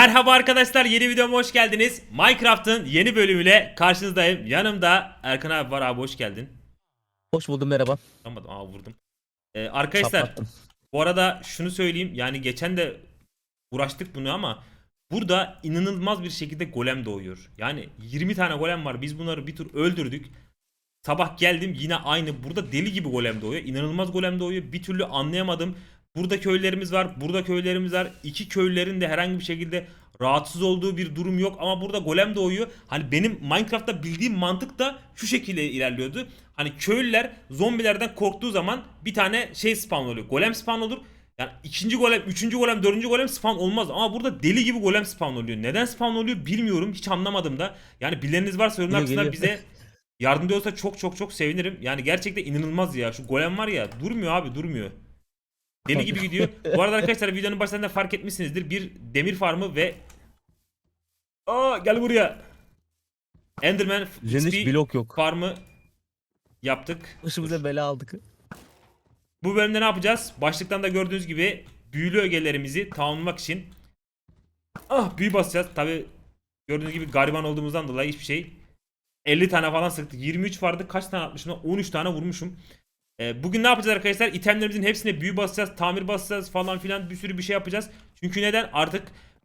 Merhaba arkadaşlar yeni videoma hoş geldiniz. Minecraft'ın yeni bölümüyle karşınızdayım. Yanımda Erkan abi var abi hoş geldin. Hoş buldum merhaba. Tamam aa vurdum. Ee, arkadaşlar Çatlattım. bu arada şunu söyleyeyim yani geçen de uğraştık bunu ama burada inanılmaz bir şekilde golem doğuyor. Yani 20 tane golem var biz bunları bir tur öldürdük. Sabah geldim yine aynı burada deli gibi golem doğuyor. İnanılmaz golem doğuyor. Bir türlü anlayamadım. Burada köylerimiz var. Burada köylerimiz var. İki köylerin de herhangi bir şekilde rahatsız olduğu bir durum yok. Ama burada golem doğuyor. Hani benim Minecraft'ta bildiğim mantık da şu şekilde ilerliyordu. Hani köylüler zombilerden korktuğu zaman bir tane şey spawn oluyor. Golem spawn olur. Yani ikinci golem, üçüncü golem, dördüncü golem spawn olmaz. Ama burada deli gibi golem spawn oluyor. Neden spawn oluyor bilmiyorum. Hiç anlamadım da. Yani bileniniz varsa yorumlar kısmına bize yardımcı olsa çok çok çok sevinirim. Yani gerçekten inanılmaz ya. Şu golem var ya durmuyor abi durmuyor. Deli gibi gidiyor. Bu arada arkadaşlar videonun başlarında fark etmişsinizdir. Bir demir farmı ve Aa gel buraya. Enderman XP blok yok. farmı yaptık. Başımıza bela aldık. Bu bölümde ne yapacağız? Başlıktan da gördüğünüz gibi büyülü ögelerimizi tamamlamak için ah büyü basacağız. Tabi gördüğünüz gibi gariban olduğumuzdan dolayı hiçbir şey 50 tane falan sıktık. 23 vardı. Kaç tane atmışım? lan? 13 tane vurmuşum. Ee, bugün ne yapacağız arkadaşlar? İtemlerimizin hepsine büyü basacağız, tamir basacağız falan filan bir sürü bir şey yapacağız. Çünkü neden? Artık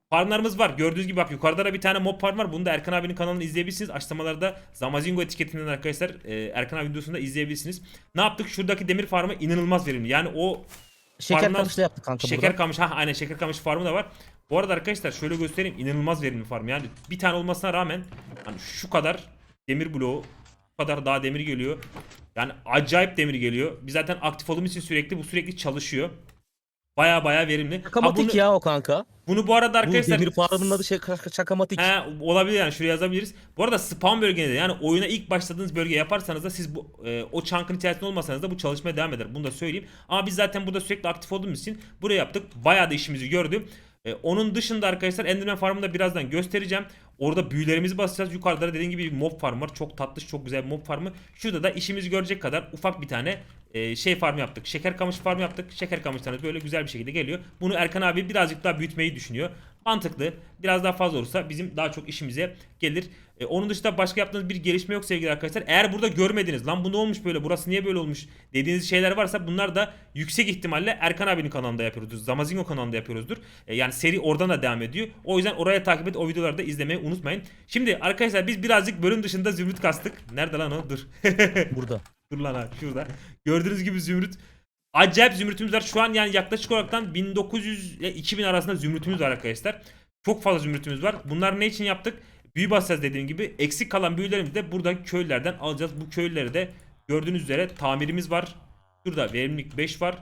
farmlarımız var. Gördüğünüz gibi bak yukarıda da bir tane mob farm var. Bunu da Erkan abinin kanalını izleyebilirsiniz. Açıklamalarda Zamazingo etiketinden arkadaşlar e, Erkan abi videosunda izleyebilirsiniz. Ne yaptık? Şuradaki demir farmı inanılmaz verimli. Yani o Şeker Farmlar- kamışla yaptık kanka Şeker burada. kamış ha aynen şeker kamış farmı da var. Bu arada arkadaşlar şöyle göstereyim inanılmaz verimli farm. Yani bir tane olmasına rağmen hani şu kadar demir bloğu bu kadar daha demir geliyor. Yani acayip demir geliyor. Biz zaten aktif olduğumuz için sürekli bu sürekli çalışıyor. Baya baya verimli. Çakamatik bunu, ya o kanka. bunu bu arada Bu arkadaşlar demir farmının adı şey ka- çakamatik. He, olabilir yani şuraya yazabiliriz. Bu arada spawn bölgede yani oyuna ilk başladığınız bölge yaparsanız da siz bu e, o çankın içerisinde olmasanız da bu çalışmaya devam eder. Bunu da söyleyeyim. Ama biz zaten burada sürekli aktif olduğumuz için buraya yaptık. Bayağı da işimizi gördü. E, onun dışında arkadaşlar Enderman Farm'ı da birazdan göstereceğim. Orada büyülerimizi basacağız. Yukarıda da dediğim gibi bir mob farm var. Çok tatlış, çok güzel bir mob farmı. Şurada da işimizi görecek kadar ufak bir tane e, şey farm yaptık. Şeker kamış farm yaptık. Şeker kamışlarımız böyle güzel bir şekilde geliyor. Bunu Erkan abi birazcık daha büyütmeyi düşünüyor. Mantıklı. Biraz daha fazla olursa bizim daha çok işimize gelir. E, onun dışında başka yaptığınız bir gelişme yok sevgili arkadaşlar. Eğer burada görmediniz lan bu ne olmuş böyle burası niye böyle olmuş dediğiniz şeyler varsa bunlar da yüksek ihtimalle Erkan abinin kanalında yapıyoruzdur. Zamazingo kanalında yapıyoruzdur. E, yani seri oradan da devam ediyor. O yüzden oraya takip et o videoları da izlemeyi unutmayın. Şimdi arkadaşlar biz birazcık bölüm dışında zümrüt kastık. Nerede lan o? Dur. Burada. Dur lan ha şurada. Gördüğünüz gibi zümrüt. Acayip zümrütümüz var. Şu an yani yaklaşık olaraktan 1900 ile 2000 arasında zümrütümüz var arkadaşlar. Çok fazla zümrütümüz var. Bunlar ne için yaptık? Büyü basacağız dediğim gibi. Eksik kalan büyülerimizi de burada köylülerden alacağız. Bu köylüleri de gördüğünüz üzere tamirimiz var. Burada verimlilik 5 var.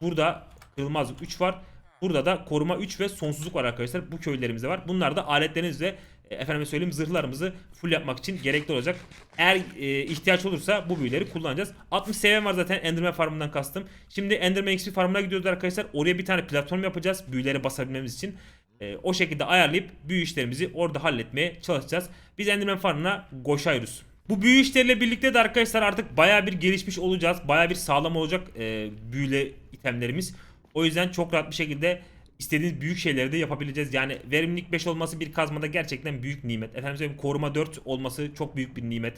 Burada kırılmazlık 3 var. Burada da koruma 3 ve sonsuzluk var arkadaşlar. Bu köylerimizde var. Bunlar da aletleriniz ve e, efendime söyleyeyim zırhlarımızı full yapmak için gerekli olacak. Eğer e, ihtiyaç olursa bu büyüleri kullanacağız. 60 seviyem var zaten Enderman farmından kastım. Şimdi Enderman XP farmına gidiyoruz arkadaşlar. Oraya bir tane platform yapacağız büyüleri basabilmemiz için. E, o şekilde ayarlayıp büyü işlerimizi orada halletmeye çalışacağız. Biz Enderman farmına koşuyoruz. Bu büyü işleriyle birlikte de arkadaşlar artık baya bir gelişmiş olacağız. Baya bir sağlam olacak e, büyüle itemlerimiz. O yüzden çok rahat bir şekilde istediğiniz büyük şeyleri de yapabileceğiz. Yani verimlilik 5 olması bir kazmada gerçekten büyük nimet. Efendim koruma 4 olması çok büyük bir nimet.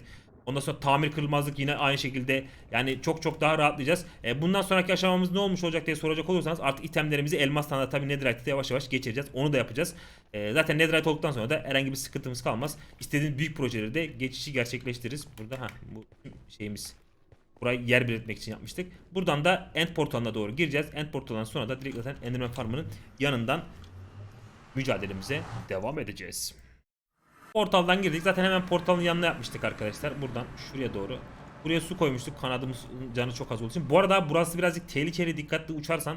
Ondan sonra tamir kırılmazlık yine aynı şekilde yani çok çok daha rahatlayacağız. E, bundan sonraki aşamamız ne olmuş olacak diye soracak olursanız artık itemlerimizi elmas standart tabi netherite'de yavaş yavaş geçireceğiz. Onu da yapacağız. E, zaten netherite olduktan sonra da herhangi bir sıkıntımız kalmaz. İstediğiniz büyük projeleri de geçişi gerçekleştiririz. Burada ha bu şeyimiz Burayı yer belirtmek için yapmıştık. Buradan da end portalına doğru gireceğiz. End portalından sonra da direkt zaten Enderman Farm'ının yanından mücadelemize devam edeceğiz. Portaldan girdik. Zaten hemen portalın yanına yapmıştık arkadaşlar. Buradan şuraya doğru. Buraya su koymuştuk. Kanadımız canı çok az olduğu için. Bu arada burası birazcık tehlikeli. Dikkatli uçarsan.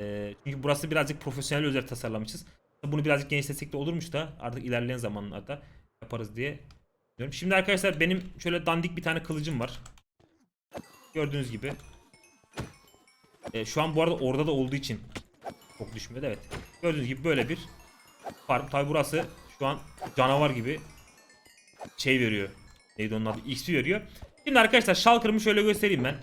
e, çünkü burası birazcık profesyonel özel tasarlamışız. Bunu birazcık genişletsek de olurmuş da artık ilerleyen zamanlarda yaparız diye düşünüyorum. Şimdi arkadaşlar benim şöyle dandik bir tane kılıcım var. Gördüğünüz gibi. E, şu an bu arada orada da olduğu için çok düşmedi evet. Gördüğünüz gibi böyle bir farm. Tabi burası şu an canavar gibi şey veriyor. Neydi onun adı? XP veriyor. Şimdi arkadaşlar Shulker'ımı şöyle göstereyim ben.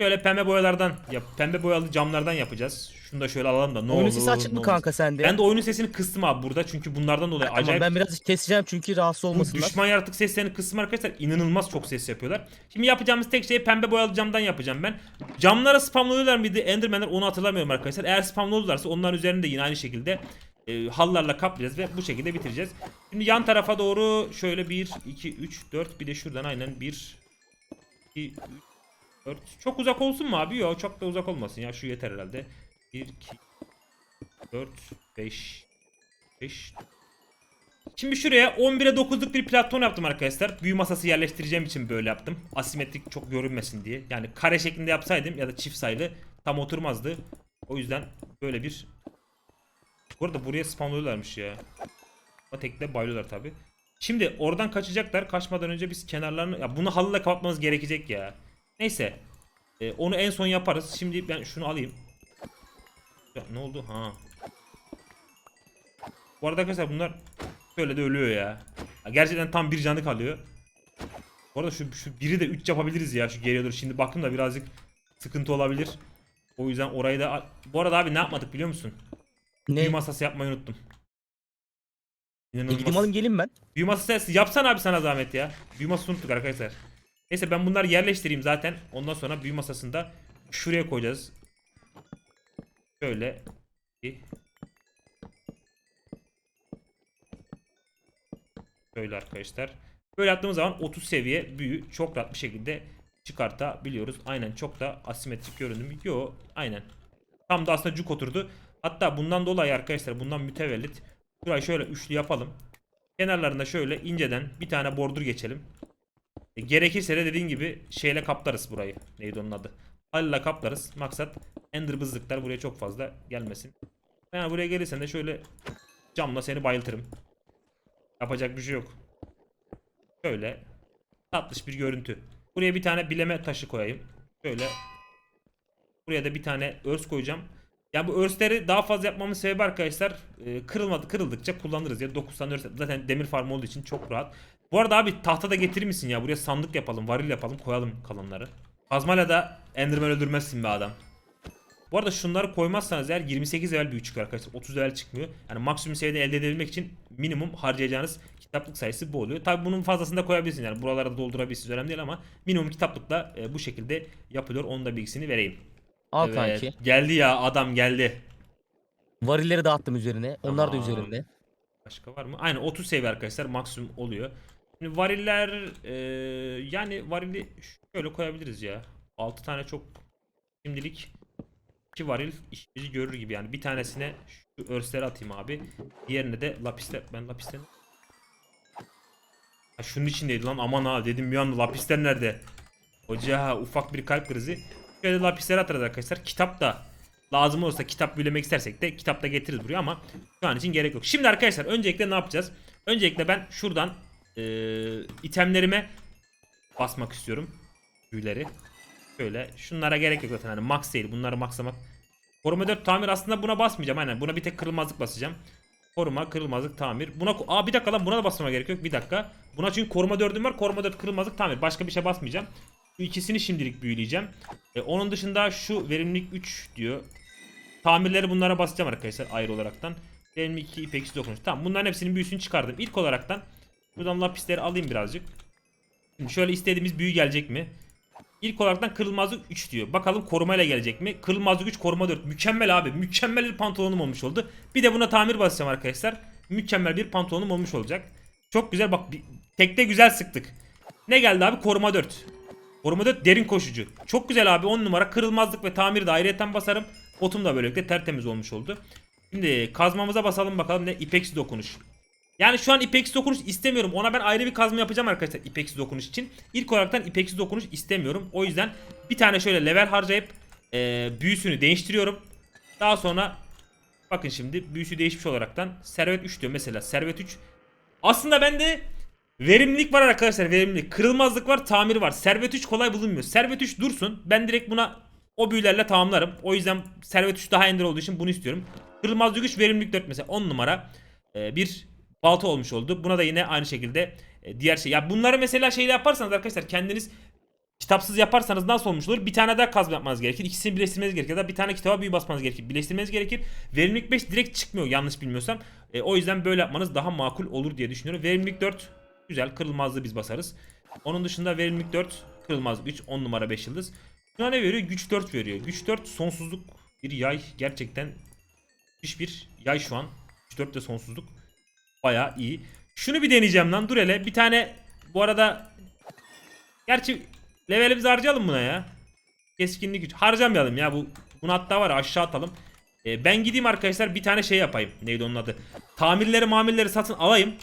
Şöyle pembe boyalardan, yap, pembe boyalı camlardan yapacağız. Şunu da şöyle alalım da ne Oyunun olur. sesi açık mı kanka sende? Ben de oyunun sesini kıstım abi burada çünkü bunlardan dolayı Tamam, acayip ben biraz keseceğim çünkü rahatsız olmasınlar. düşman yaratık seslerini kıstım arkadaşlar. İnanılmaz çok ses yapıyorlar. Şimdi yapacağımız tek şey pembe boyalı camdan yapacağım ben. Camlara spamlıyorlar mıydı? Enderman'ler onu hatırlamıyorum arkadaşlar. Eğer spamlıyorlarsa onların üzerinde yine aynı şekilde e, hallarla kaplayacağız ve bu şekilde bitireceğiz. Şimdi yan tarafa doğru şöyle 1, 2, 3, 4 bir de şuradan aynen 1, 2, 3, 4. Çok uzak olsun mu abi? Yok çok da uzak olmasın ya şu yeter herhalde. 1, 2, 4, 5, 5, Şimdi şuraya 11'e 9'luk bir platform yaptım arkadaşlar. Büyü masası yerleştireceğim için böyle yaptım. Asimetrik çok görünmesin diye. Yani kare şeklinde yapsaydım ya da çift sayılı tam oturmazdı. O yüzden böyle bir... Bu arada buraya spamlıyorlarmış ya. Ama tekle bayılıyorlar tabi. Şimdi oradan kaçacaklar. Kaçmadan önce biz kenarlarını... Ya bunu halıla kapatmamız gerekecek ya. Neyse. Ee, onu en son yaparız. Şimdi ben şunu alayım. Ya, ne oldu? Ha. Bu arada arkadaşlar bunlar Böyle de ölüyor ya. Ya Gerçekten tam bir canı kalıyor. Bu arada şu, şu biri de 3 yapabiliriz ya şu geriye doğru. Şimdi baktım da birazcık sıkıntı olabilir. O yüzden orayı da... Bu arada abi ne yapmadık biliyor musun? Ne? Büyü masası yapmayı unuttum. E, İnanılmaz. gideyim alayım geleyim ben. Büyü masası yapsan abi sana zahmet ya. Büyü masası unuttuk arkadaşlar. Neyse ben bunları yerleştireyim zaten. Ondan sonra büyü masasında şuraya koyacağız. Şöyle. Bir. Şöyle arkadaşlar. Böyle yaptığımız zaman 30 seviye büyü çok rahat bir şekilde çıkartabiliyoruz. Aynen çok da asimetrik görünüm. Yo aynen. Tam da aslında cuk oturdu. Hatta bundan dolayı arkadaşlar bundan mütevellit. Şurayı şöyle üçlü yapalım. Kenarlarında şöyle inceden bir tane bordur geçelim. E, gerekirse de dediğin gibi şeyle kaplarız burayı. Neydi onun adı? Halil'le kaplarız. Maksat ender bızlıklar buraya çok fazla gelmesin. Yani buraya gelirsen de şöyle camla seni bayıltırım. Yapacak bir şey yok. Şöyle tatlış bir görüntü. Buraya bir tane bileme taşı koyayım. Şöyle. Buraya da bir tane örs koyacağım. Ya bu örsleri daha fazla yapmamın sebebi arkadaşlar e, kırılmadı kırıldıkça kullanırız ya 9 tane örs zaten demir farm olduğu için çok rahat. Bu arada abi tahta da getirir misin ya buraya sandık yapalım varil yapalım koyalım kalanları. Kazmayla da enderman öldürmezsin be adam. Bu arada şunları koymazsanız eğer 28 level büyü çıkıyor arkadaşlar. 30 level çıkmıyor. Yani maksimum seviyede elde edebilmek için minimum harcayacağınız kitaplık sayısı bu oluyor. Tabi bunun fazlasını da koyabilirsiniz. Yani buralara da doldurabilirsiniz önemli değil ama minimum kitaplıkla e, bu şekilde yapılıyor. Onun da bilgisini vereyim. Al Evet, kanki. Geldi ya adam geldi. Varilleri dağıttım üzerine. Onlar da Tamam. üzerinde. Başka var mı? Aynen 30 seviye arkadaşlar maksimum oluyor. Şimdi variller e, yani varili şöyle koyabiliriz ya. 6 tane çok şimdilik 2 varil işimizi görür gibi yani. Bir tanesine şu örsleri atayım abi. Diğerine de lapisler. Ben lapisleri Ha, şunun içindeydi lan aman ha dedim bir anda lapisler nerede? Hoca ufak bir kalp krizi. Şöyle lapisleri atarız arkadaşlar. Kitap da lazım olursa kitap büyülemek istersek de kitap da getiririz buraya ama şu an için gerek yok. Şimdi arkadaşlar öncelikle ne yapacağız? Öncelikle ben şuradan eee itemlerime basmak istiyorum. Büyüleri. Şöyle şunlara gerek yok zaten hani max değil bunları maxlamak. Koruma 4 tamir aslında buna basmayacağım aynen buna bir tek kırılmazlık basacağım. Koruma, kırılmazlık, tamir. Buna Aa bir dakika lan buna da basmama gerek yok. Bir dakika. Buna çünkü koruma 4'üm var. Koruma 4, kırılmazlık, tamir. Başka bir şey basmayacağım. Bu ikisini şimdilik büyüleyeceğim. E, onun dışında şu verimlilik 3 diyor. Tamirleri bunlara basacağım arkadaşlar ayrı olaraktan. Verimlilik 2, ipeksiz dokunuş. Tamam bunların hepsinin büyüsünü çıkardım. İlk olaraktan buradan lapisleri alayım birazcık. Şimdi şöyle istediğimiz büyü gelecek mi? İlk olaraktan kırılmazlık 3 diyor. Bakalım korumayla gelecek mi? Kırılmazlık 3 koruma 4. Mükemmel abi. Mükemmel bir pantolonum olmuş oldu. Bir de buna tamir basacağım arkadaşlar. Mükemmel bir pantolonum olmuş olacak. Çok güzel bak tekte güzel sıktık. Ne geldi abi? Koruma 4. Koruma 4 derin koşucu. Çok güzel abi 10 numara. Kırılmazlık ve tamiri de ayrıyeten basarım. Botum da böylelikle tertemiz olmuş oldu. Şimdi kazmamıza basalım bakalım ne ipeksi dokunuş. Yani şu an ipeksiz dokunuş istemiyorum. Ona ben ayrı bir kazma yapacağım arkadaşlar ipeksiz dokunuş için. İlk olaraktan ipeksiz dokunuş istemiyorum. O yüzden bir tane şöyle level harcayıp e, büyüsünü değiştiriyorum. Daha sonra bakın şimdi büyüsü değişmiş olaraktan servet 3 diyor mesela. Servet 3. Aslında bende verimlilik var arkadaşlar verimlilik. Kırılmazlık var tamir var. Servet 3 kolay bulunmuyor. Servet 3 dursun. Ben direkt buna o büyülerle tamamlarım. O yüzden servet 3 daha ender olduğu için bunu istiyorum. Kırılmazlık 3 verimlilik 4 mesela 10 numara e, bir balta olmuş oldu. Buna da yine aynı şekilde e, diğer şey. Ya bunları mesela şeyle yaparsanız arkadaşlar kendiniz Kitapsız yaparsanız nasıl olmuş olur? Bir tane daha kazma yapmanız gerekir. İkisini birleştirmeniz gerekir. Ya da bir tane kitaba büyü basmanız gerekir. Birleştirmeniz gerekir. Verimlilik 5 direkt çıkmıyor yanlış bilmiyorsam. E, o yüzden böyle yapmanız daha makul olur diye düşünüyorum. Verimlilik 4 güzel. Kırılmazlığı biz basarız. Onun dışında verimlilik 4 kırılmaz 3 10 numara 5 yıldız. Şuna ne veriyor? Güç 4 veriyor. Güç 4 sonsuzluk bir yay. Gerçekten müthiş bir yay şu an. Güç 4 de sonsuzluk. Baya iyi. Şunu bir deneyeceğim lan. Dur hele. Bir tane bu arada Gerçi levelimizi harcayalım buna ya. Keskinlik güç. Harcamayalım ya bu. Bunu hatta var aşağı atalım. Ee, ben gideyim arkadaşlar bir tane şey yapayım. Neydi onun adı? Tamirleri mamirleri satın alayım.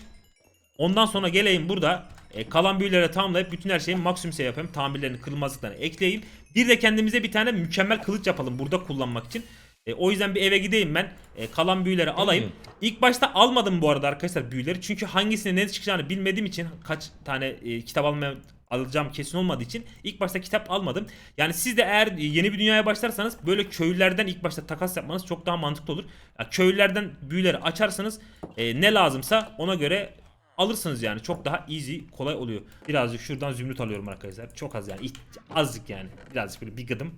Ondan sonra geleyim burada. e, kalan büyülere tamamlayıp bütün her şeyi maksimum şey yapayım. Tamirlerini kırılmazlıklarını ekleyeyim. Bir de kendimize bir tane mükemmel kılıç yapalım burada kullanmak için. E, o yüzden bir eve gideyim ben. E, kalan büyüleri alayım. İlk başta almadım bu arada arkadaşlar büyüleri. Çünkü hangisine ne çıkacağını bilmediğim için kaç tane e, kitap almaya alacağım kesin olmadığı için ilk başta kitap almadım. Yani siz de eğer yeni bir dünyaya başlarsanız böyle köylülerden ilk başta takas yapmanız çok daha mantıklı olur. Yani köylülerden büyüleri açarsanız e, ne lazımsa ona göre alırsınız yani. Çok daha easy, kolay oluyor. Birazcık şuradan zümrüt alıyorum arkadaşlar. Çok az yani. Azıcık yani. Birazcık böyle bir gıdım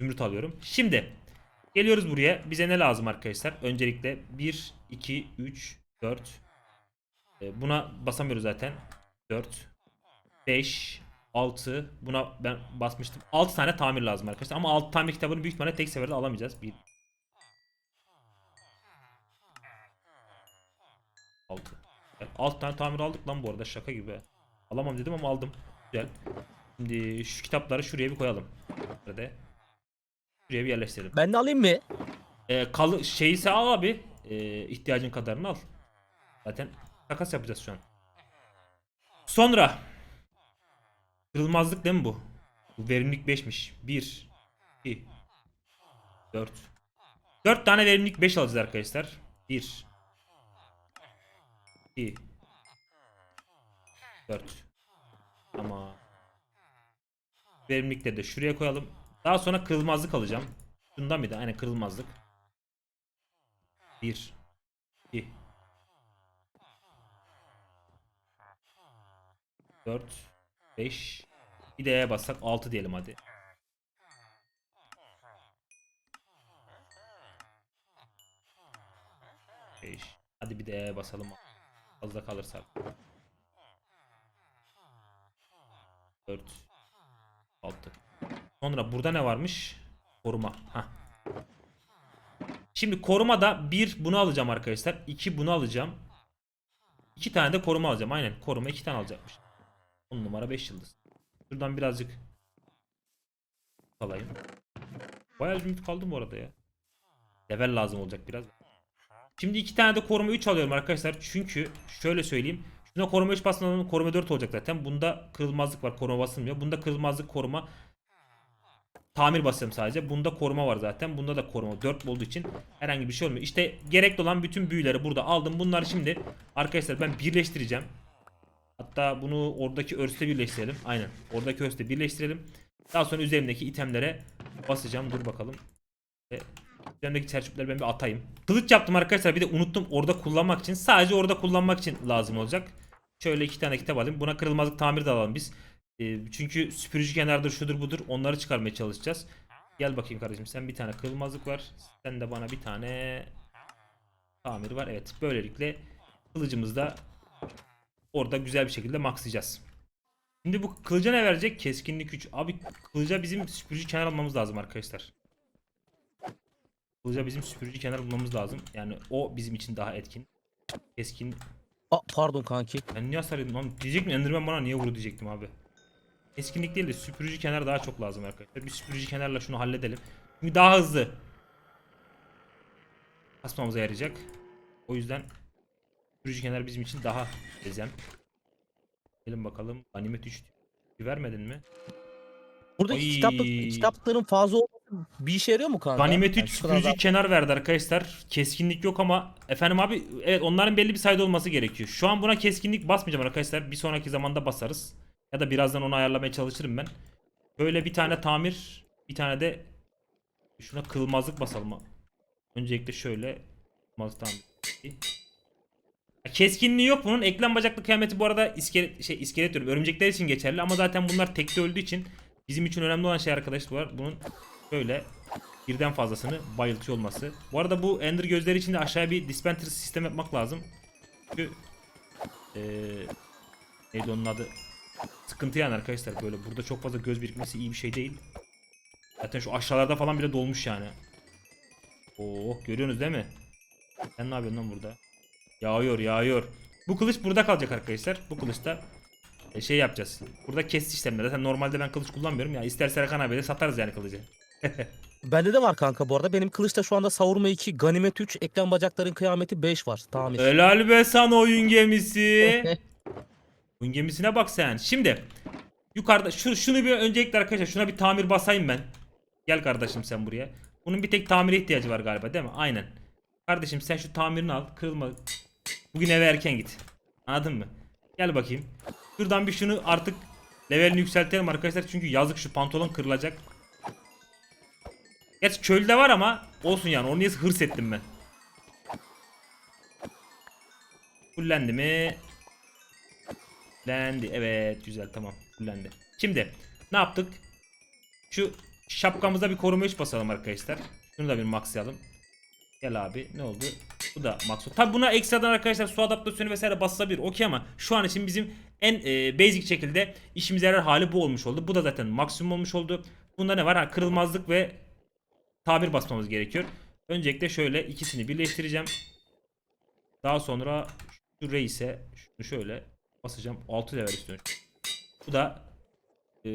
zümrüt alıyorum. Şimdi geliyoruz buraya. Bize ne lazım arkadaşlar? Öncelikle 1, 2, 3, 4. E, Buna basamıyoruz zaten. 4, 5, 6. Buna ben basmıştım. 6 tane tamir lazım arkadaşlar. Ama 6 tamir kitabını büyük ihtimalle tek seferde alamayacağız. 1 6. 6 tane tamir aldık lan bu arada şaka gibi. Alamam dedim ama aldım. Güzel. Şimdi şu kitapları şuraya bir koyalım. Nerede? Şuraya bir yerleştirelim. Ben de alayım mı? Ee, kalı şeyse al abi. Ee, ihtiyacın kadarını al. Zaten takas yapacağız şu an. Sonra kırılmazlık değil mi bu? Bu verimlilik 5'miş. 1 2 4 4 tane verimlilik 5 alacağız arkadaşlar. 1 2 4 Ama verimlilikleri de şuraya koyalım. Daha sonra kırılmazlık alacağım. Şundan mıydı? Aynen kırılmazlık. 1 2 4 5 Bir de E'ye bassak 6 diyelim hadi. Beş. Hadi bir de basalım. Fazla kalırsa. 4 6 Sonra burada ne varmış? Koruma. Hah. Şimdi korumada bir bunu alacağım arkadaşlar. 2 bunu alacağım. 2 tane de koruma alacağım. Aynen koruma 2 tane alacakmış. 10 numara 5 yıldız. Şuradan birazcık alayım. Bayağı zümrüt kaldı bu arada ya. Level lazım olacak biraz. Şimdi 2 tane de koruma 3 alıyorum arkadaşlar. Çünkü şöyle söyleyeyim. Şuna koruma 3 basmadan koruma 4 olacak zaten. Bunda kırılmazlık var. Koruma basılmıyor. Bunda kırılmazlık koruma Tamir basıyorum sadece. Bunda koruma var zaten. Bunda da koruma 4 olduğu için herhangi bir şey olmuyor. İşte gerekli olan bütün büyüleri burada aldım. Bunları şimdi arkadaşlar ben birleştireceğim. Hatta bunu oradaki örsle birleştirelim. Aynen. Oradaki örsle birleştirelim. Daha sonra üzerimdeki itemlere basacağım. Dur bakalım. Ve üzerimdeki çerçöpleri ben bir atayım. Kılıç yaptım arkadaşlar. Bir de unuttum orada kullanmak için. Sadece orada kullanmak için lazım olacak. Şöyle iki tane kitap alayım. Buna kırılmazlık tamir de alalım biz. Ee, çünkü süpürücü kenardır şudur budur onları çıkarmaya çalışacağız. Gel bakayım kardeşim sen bir tane kırılmazlık var. Sen de bana bir tane tamir var. Evet böylelikle kılıcımızı da orada güzel bir şekilde maxlayacağız. Şimdi bu kılıca ne verecek? Keskinlik 3. Abi kılıca bizim süpürücü kenar almamız lazım arkadaşlar. Kılıca bizim süpürücü kenar bulmamız lazım. Yani o bizim için daha etkin. Keskin. Aa, pardon kanki. Ben niye hasar yedim lan? Diyecek mi? Enderman bana niye vurdu diyecektim abi. Keskinlik değil de süpürücü kenar daha çok lazım arkadaşlar. Bir süpürücü kenarla şunu halledelim. Çünkü daha hızlı. Basmamıza yarayacak. O yüzden süpürücü kenar bizim için daha elzem. Gelin bakalım. Animet 3 vermedin mi? Buradaki kitaplık, kitapların fazla olması bir işe yarıyor mu kanka? Ganimet 3 Yani kadar kenar verdi arkadaşlar. Keskinlik yok ama efendim abi evet onların belli bir sayıda olması gerekiyor. Şu an buna keskinlik basmayacağım arkadaşlar. Bir sonraki zamanda basarız. Ya da birazdan onu ayarlamaya çalışırım ben. Böyle bir tane tamir, bir tane de şuna kılmazlık basalım. Öncelikle şöyle kılmazlık tamir. Keskinliği yok bunun. Eklem bacaklı kıyameti bu arada iskelet şey iskelet diyorum. Örümcekler için geçerli ama zaten bunlar tekte öldüğü için Bizim için önemli olan şey arkadaşlar bunun böyle birden fazlasını bayıltıyor olması. Bu arada bu Ender gözleri için de aşağıya bir dispenser sistem yapmak lazım. Çünkü eee neydi onun adı? Sıkıntı yani arkadaşlar böyle burada çok fazla göz birikmesi iyi bir şey değil. Zaten şu aşağılarda falan bile dolmuş yani. Oo görüyorsunuz değil mi? Sen ne yapıyorsun lan burada? Yağıyor yağıyor. Bu kılıç burada kalacak arkadaşlar. Bu kılıçta e, şey yapacağız. Burada kesiş işlemleri. Zaten normalde ben kılıç kullanmıyorum ya. İsterse Erkan abiye satarız yani kılıcı. Bende de var kanka bu arada. Benim kılıçta şu anda savurma 2, ganimet 3, eklem bacakların kıyameti 5 var. Tamir. Helal be sana oyun gemisi. oyun gemisine bak sen. Şimdi yukarıda şu, şunu bir öncelikle arkadaşlar şuna bir tamir basayım ben. Gel kardeşim sen buraya. Bunun bir tek tamire ihtiyacı var galiba değil mi? Aynen. Kardeşim sen şu tamirini al. Kırılma. Bugün eve erken git. Anladın mı? Gel bakayım. Şuradan bir şunu artık levelini yükseltelim arkadaşlar. Çünkü yazık şu pantolon kırılacak. Gerçi çölde var ama olsun yani. Onu niye hırs ettim ben. Fullendi mi? Fullendi. Evet güzel tamam. Fullendi. Şimdi ne yaptık? Şu şapkamıza bir koruma 3 basalım arkadaşlar. Şunu da bir maxlayalım. Gel abi ne oldu? Bu da max. Tabi buna ekstradan arkadaşlar su adaptasyonu vesaire basılabilir. Okey ama şu an için bizim en e, basic şekilde işimize yarar hali bu olmuş oldu. Bu da zaten maksimum olmuş oldu. Bunda ne var? Ha, kırılmazlık ve tabir basmamız gerekiyor. Öncelikle şöyle ikisini birleştireceğim. Daha sonra şu reise şunu şöyle basacağım. 6 level istiyorum. Bu da e,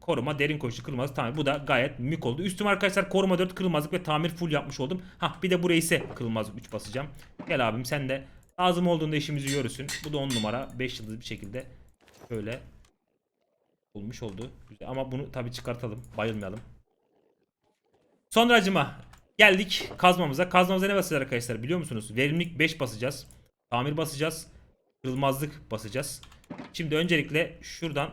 koruma, derin koşu, kırılmazlık, tamir. Bu da gayet mük oldu. Üstüm arkadaşlar koruma 4, kırılmazlık ve tamir full yapmış oldum. Hah bir de bu reise kırılmazlık 3 basacağım. Gel abim sen de lazım olduğunda işimizi görürsün. Bu da 10 numara 5 yıldız bir şekilde şöyle olmuş oldu. Güzel. Ama bunu tabi çıkartalım. Bayılmayalım. Sonracıma geldik kazmamıza. Kazmamıza ne basacağız arkadaşlar biliyor musunuz? Verimlilik 5 basacağız. Tamir basacağız. Kırılmazlık basacağız. Şimdi öncelikle şuradan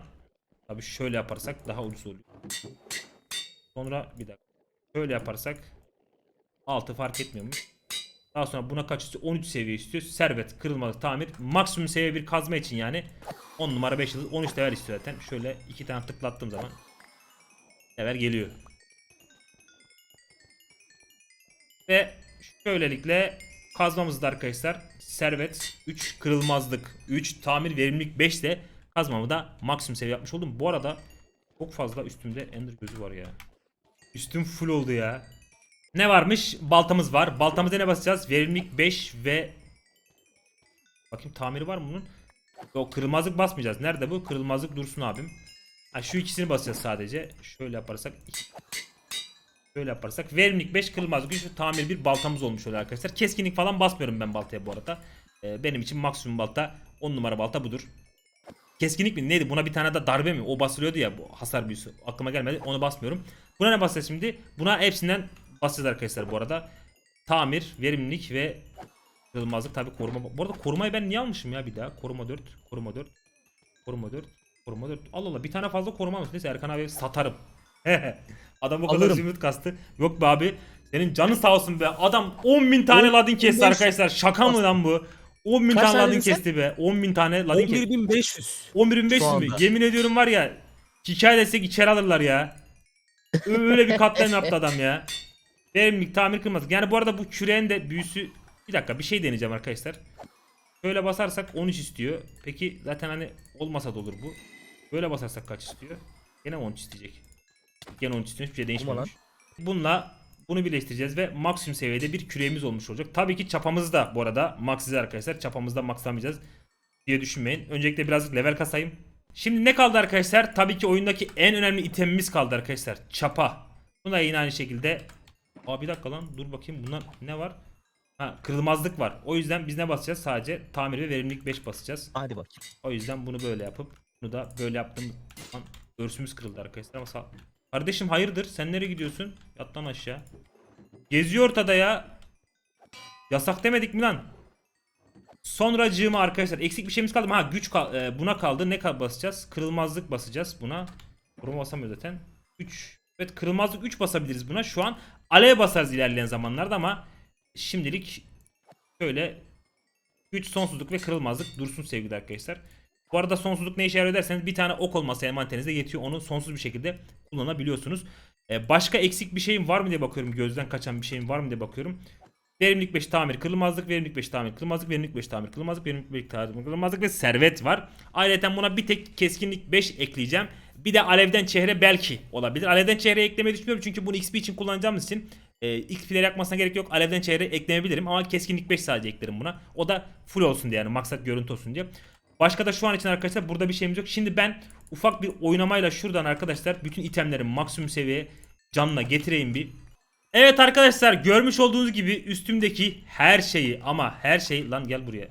tabi şöyle yaparsak daha ucuz oluyor. Sonra bir dakika. Şöyle yaparsak 6 fark etmiyormuş. Daha sonra buna kaç istiyor? 13 seviye istiyor. Servet, kırılmazlık, tamir. Maksimum seviye bir kazma için yani 10 numara 5 yıldız 13 level istiyor zaten. Şöyle iki tane tıklattığım zaman level geliyor. Ve böylelikle kazmamızda arkadaşlar servet 3 kırılmazlık 3 tamir verimlilik 5 de kazmamı da maksimum seviye yapmış oldum. Bu arada çok fazla üstümde ender gözü var ya. Üstüm full oldu ya. Ne varmış? Baltamız var. Baltamıza ne basacağız? Verimlilik 5 ve Bakayım tamiri var mı bunun? Yok kırılmazlık basmayacağız. Nerede bu? Kırılmazlık dursun abim. Ha, şu ikisini basacağız sadece. Şöyle yaparsak Böyle yaparsak verimlilik 5 kırılmaz güç tamir bir baltamız olmuş oluyor arkadaşlar. Keskinlik falan basmıyorum ben baltaya bu arada. Ee, benim için maksimum balta 10 numara balta budur. Keskinlik mi neydi? Buna bir tane de darbe mi? O basılıyordu ya bu hasar büyüsü. Aklıma gelmedi. Onu basmıyorum. Buna ne basacağız şimdi? Buna hepsinden basacağız arkadaşlar bu arada. Tamir, verimlilik ve kırılmazlık tabi koruma. Bu arada korumayı ben niye almışım ya bir daha? Koruma 4, koruma 4, koruma 4, koruma 4. Allah Allah bir tane fazla koruma almış. Neyse Erkan abi satarım. Adam o kadar Alırım. zümrüt kastı. Yok be abi. Senin canın sağ olsun be. Adam 10 bin tane On- ladin kesti 15 arkadaşlar. Şaka mı lan bu? 10 bin Kaç tane tane ladin dedin sen? kesti be. 10 bin tane ladin kesti. 11500. 11.500 Şu mü? anda. Yemin ediyorum var ya. Şikayet etsek içeri alırlar ya. Öyle bir katliam yaptı adam ya. Verimlilik tamir kırmazlık. Yani bu arada bu küreğin de büyüsü... Bir dakika bir şey deneyeceğim arkadaşlar. Şöyle basarsak 13 istiyor. Peki zaten hani olmasa da olur bu. Böyle basarsak kaç istiyor? Gene 13 isteyecek. Gene 13 istiyor. Hiçbir şey değişmemiş. Bununla bunu birleştireceğiz ve maksimum seviyede bir küreğimiz olmuş olacak. Tabii ki çapamızı da bu arada maxize arkadaşlar. Çapamızda maxlamayacağız diye düşünmeyin. Öncelikle birazcık level kasayım. Şimdi ne kaldı arkadaşlar? Tabii ki oyundaki en önemli itemimiz kaldı arkadaşlar. Çapa. Bu da yine aynı şekilde. Aa bir dakika lan dur bakayım bunlar ne var? Ha kırılmazlık var. O yüzden biz ne basacağız? Sadece tamir ve verimlilik 5 basacağız. Hadi bakayım. O yüzden bunu böyle yapıp bunu da böyle yaptığımız zaman örsümüz kırıldı arkadaşlar ama sağ... Kardeşim hayırdır? Sen nereye gidiyorsun? Yat lan aşağı. Geziyor ortada ya. Yasak demedik mi lan? Sonracığıma arkadaşlar eksik bir şeyimiz kaldı mı? Ha güç kal- e, buna kaldı. Ne kal- basacağız? Kırılmazlık basacağız buna. Koruma basamıyor zaten. 3. Evet kırılmazlık 3 basabiliriz buna. Şu an alev basarız ilerleyen zamanlarda ama şimdilik şöyle güç sonsuzluk ve kırılmazlık dursun sevgili arkadaşlar. Bu arada sonsuzluk ne işe yarıyor derseniz bir tane ok olması envanterinizde yetiyor. Onu sonsuz bir şekilde kullanabiliyorsunuz. Ee, başka eksik bir şeyim var mı diye bakıyorum. Gözden kaçan bir şeyim var mı diye bakıyorum. Verimlilik 5 tamir kırılmazlık, verimlilik 5 tamir kırılmazlık, verimlilik 5 tamir kırılmazlık, verimlilik 5 tamir kırılmazlık ve servet var. Ayrıca buna bir tek keskinlik 5 ekleyeceğim. Bir de alevden çehre belki olabilir. Alevden çehre eklemeyi düşünmüyorum çünkü bunu XP için kullanacağımız için e, XP'leri yakmasına gerek yok. Alevden çehre ekleyebilirim ama keskinlik 5 sadece eklerim buna. O da full olsun diye yani maksat görüntü olsun diye. Başka da şu an için arkadaşlar burada bir şeyimiz yok. Şimdi ben ufak bir oynamayla şuradan arkadaşlar bütün itemleri maksimum seviyeye canla getireyim bir. Evet arkadaşlar görmüş olduğunuz gibi üstümdeki her şeyi ama her şey lan gel buraya.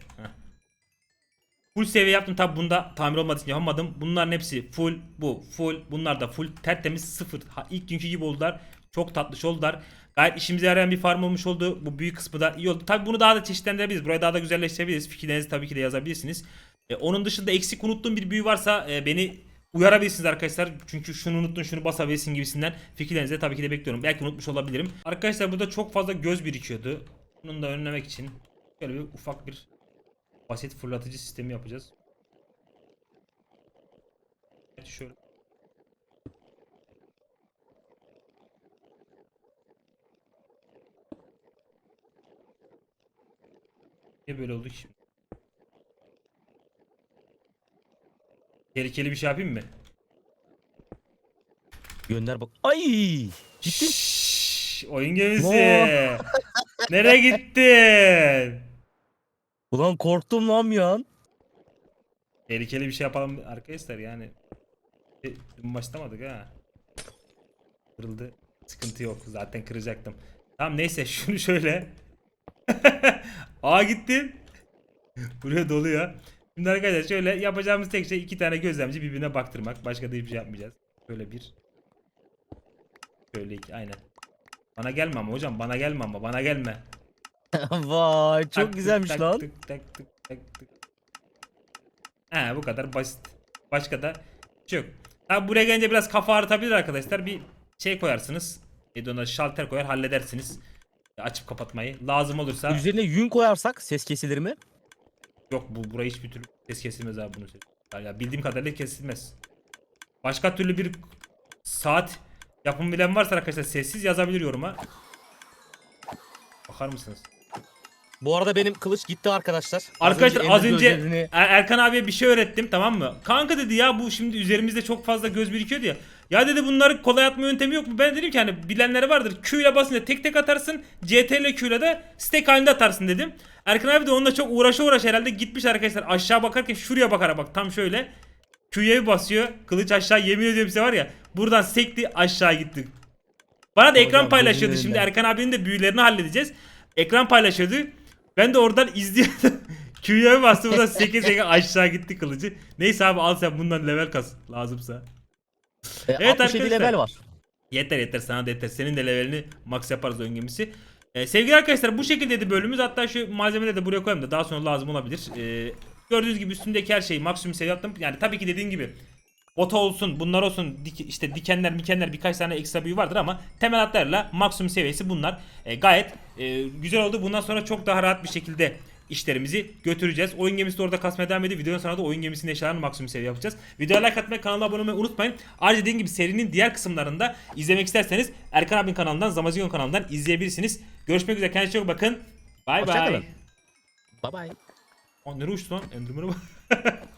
Full seviye yaptım tabi bunda tamir olmadığı için yapamadım. Bunların hepsi full bu full bunlar da full tertemiz sıfır. Ha, ilk günkü gibi oldular. Çok tatlış oldular. Gayet işimize yarayan bir farm olmuş oldu. Bu büyük kısmı da iyi oldu. Tabi bunu daha da çeşitlendirebiliriz. Burayı daha da güzelleştirebiliriz. Fikirlerinizi tabii ki de yazabilirsiniz. E, onun dışında eksik unuttuğum bir büyü varsa e, beni uyarabilirsiniz arkadaşlar. Çünkü şunu unuttun şunu basabilirsin gibisinden fikirlerinizi tabii ki de bekliyorum. Belki unutmuş olabilirim. Arkadaşlar burada çok fazla göz birikiyordu. Bunun da önlemek için şöyle bir ufak bir basit fırlatıcı sistemi yapacağız. Evet, şöyle. Niye böyle oldu ki şimdi? Tehlikeli bir şey yapayım mı? Gönder bak. Ay! Ciddi. Şşş, oyun gemisi. No. Nereye gittin? Ulan korktum lan bir an. Tehlikeli bir şey yapalım arkadaşlar yani. E, Dün başlamadık ha. Kırıldı. Sıkıntı yok. Zaten kıracaktım. Tamam neyse şunu şöyle. Aa gittim. Buraya doluyor. Şimdi arkadaşlar şöyle yapacağımız tek şey iki tane gözlemci birbirine baktırmak. Başka da hiçbir şey yapmayacağız. Şöyle bir. Şöyle iki aynen. Bana gelme ama hocam bana gelme ama bana gelme. Vay çok Tak, güzelmiş tık, lan. Tık tak tık tak tık. He bu kadar basit. Başka da şey yok. Buraya gelince biraz kafa ağrıtabilir arkadaşlar. Bir şey koyarsınız. Neydi ona şalter koyar halledersiniz. Açıp kapatmayı. Lazım olursa. Üzerine yün koyarsak ses kesilir mi? Yok bu burayı hiçbir türlü ses kesilmez abi bunu. Ya bildiğim kadarıyla kesilmez. Başka türlü bir saat yapım bilen varsa arkadaşlar sessiz yazabilir yoruma. Bakar mısınız? Bu arada benim kılıç gitti arkadaşlar. Arkadaşlar az Ender önce gözlerini- Er- Erkan abiye bir şey öğrettim tamam mı? Kanka dedi ya bu şimdi üzerimizde çok fazla göz birikiyordu ya. Ya dedi bunları kolay atma yöntemi yok mu? Ben dedim ki hani bilenleri vardır. Q ile basınca tek tek atarsın. CT ile Q ile de stack halinde atarsın dedim. Erkan abi de onunla çok uğraşa uğraş herhalde gitmiş arkadaşlar. Aşağı bakarken şuraya bakara bak tam şöyle. Bir basıyor. Kılıç aşağı yemin ediyorum size var ya. Buradan sekti aşağı gitti. Bana da ekran paylaşıyordu. Şimdi. Erkan abinin de büyülerini halledeceğiz. Ekran paylaşıyordu. Ben de oradan izliyordum. Q'ya bir bastı buradan 8 8 aşağı gitti kılıcı. Neyse abi al sen bundan level kas lazımsa. E, Evet 67 arkadaşlar. level var. Yeter yeter sana da yeter. Senin de levelini max yaparız oyun gemisi. Ee, sevgili arkadaşlar bu şekildeydi bölümümüz. Hatta şu malzemeleri de buraya koyayım da daha sonra lazım olabilir. Ee, gördüğünüz gibi üstündeki her şeyi maksimum seviye yaptım. Yani tabii ki dediğim gibi Ota olsun, bunlar olsun, dik, işte dikenler, mikenler birkaç tane ekstra büyü vardır ama temel hatlarla maksimum seviyesi bunlar. E, gayet e, güzel oldu. Bundan sonra çok daha rahat bir şekilde işlerimizi götüreceğiz. Oyun gemisi de orada kasmaya devam ediyor. Videonun sonunda oyun gemisinin eşyalarını maksimum seviye yapacağız. Videoya like atmayı, kanala abone olmayı unutmayın. Ayrıca dediğim gibi serinin diğer kısımlarında izlemek isterseniz Erkan abinin kanalından, Zamazigon kanalından izleyebilirsiniz. Görüşmek üzere. Kendinize çok bakın. Bay bay. kalın. Bye bye. Aa, nereye uçtu lan? Enderman'a bak.